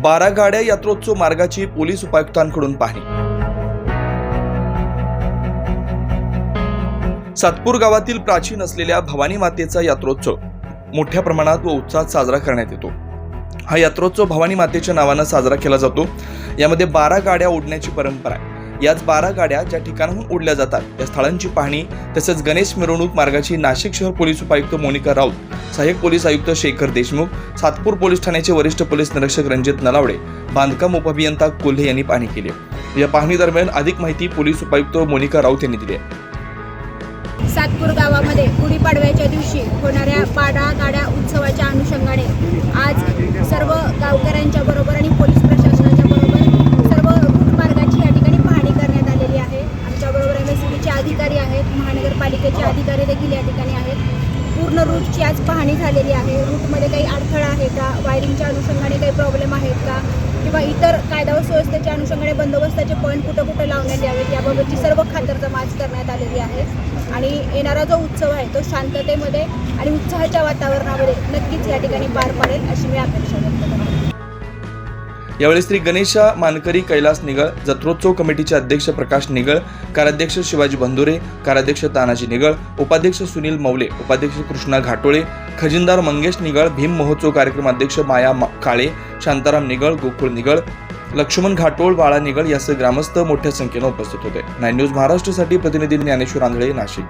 बारा गाड्या यात्रोत्सव मार्गाची पोलीस उपायुक्तांकडून पाहणी. सातपूर गावातील प्राचीन असलेल्या भवानी मातेचा यात्रोत्सव. मोठ्या प्रमाणात व उत्साहात साजरा करण्यात येतो. हा यात्रोत्सव भवानी मातेच्या नावानं साजरा केला जातो. यामध्ये बारा गाड्या ओढण्याची परंपरा आहे. याच बारा गाड्या ज्या ठिकाणाहून ओढल्या जातात. त्या स्थळांची पाहणी तसेच गणेश मिरवणूक मार्गाची नाशिक शहर पोलीस उपायुक्त मोनिका राऊत सहाय्यक पोलीस आयुक्त शेखर देशमुख सातपूर पोलीस ठाण्याचे वरिष्ठ पोलीस निरीक्षक रणजित नलावडे बांधकाम उपअभियंता कोल्हे यांनी पाहणी केली या पाहणी दरम्यान अधिक माहिती पोलीस उपायुक्त मोनिका राऊत यांनी दिली आहे. सातपूर गावामध्ये गुढीपाडव्याच्या दिवशी होणाऱ्या पाडा गाड्या उत्सवाच्या अनुषंगाने आज सर्व गावकऱ्यांच्या बरोबर आणि पोलीस प्रशासनाच्या बरोबर सर्व रूट मार्गाची या ठिकाणी पाहणी करण्यात आलेली आहे आमच्याबरोबर एम एस सी अधिकारी आहेत महानगरपालिकेचे अधिकारी देखील या ठिकाणी आहेत. पूर्ण रूटची आज पाहणी झालेली आहे. रूटमध्ये काही अडथळा आहे का? वायरिंगच्या अनुषंगाने काही प्रॉब्लेम आहेत का? किंवा इतर कायदा व सुव्यवस्थेच्या अनुषंगाने बंदोबस्ताचे पॉईंट कुठं कुठं लावण्यात यावेत याबाबतची सर्व खातरजमाच करण्यात आलेली आहे. आणि येणारा जो उत्सव आहे तो शांततेमध्ये आणि उत्साहाच्या वातावरणामध्ये नक्कीच या ठिकाणी पार पडेल अशी मी अपेक्षा व्यक्त करते. यावेळी श्री गणेशा मानकरी कैलास निगळ जत्रोत्सव कमिटीचे अध्यक्ष प्रकाश निगळ कार्याध्यक्ष शिवाजी बंधुरे कार्याध्यक्ष तानाजी निगळ उपाध्यक्ष सुनील मौले उपाध्यक्ष कृष्णा घाटोळे खजिनदार मंगेश निगळ भीम महोत्सव कार्यक्रम अध्यक्ष माया मा- काळे शांताराम निगळ गोकुळ निगळ लक्ष्मण घाटोळ बाळा निगळ यासह ग्रामस्थ मोठ्या संख्येनं उपस्थित होते. नाईन न्यूज महाराष्ट्रासाठी प्रतिनिधी ज्ञानेश्वर आंधळे नाशिक.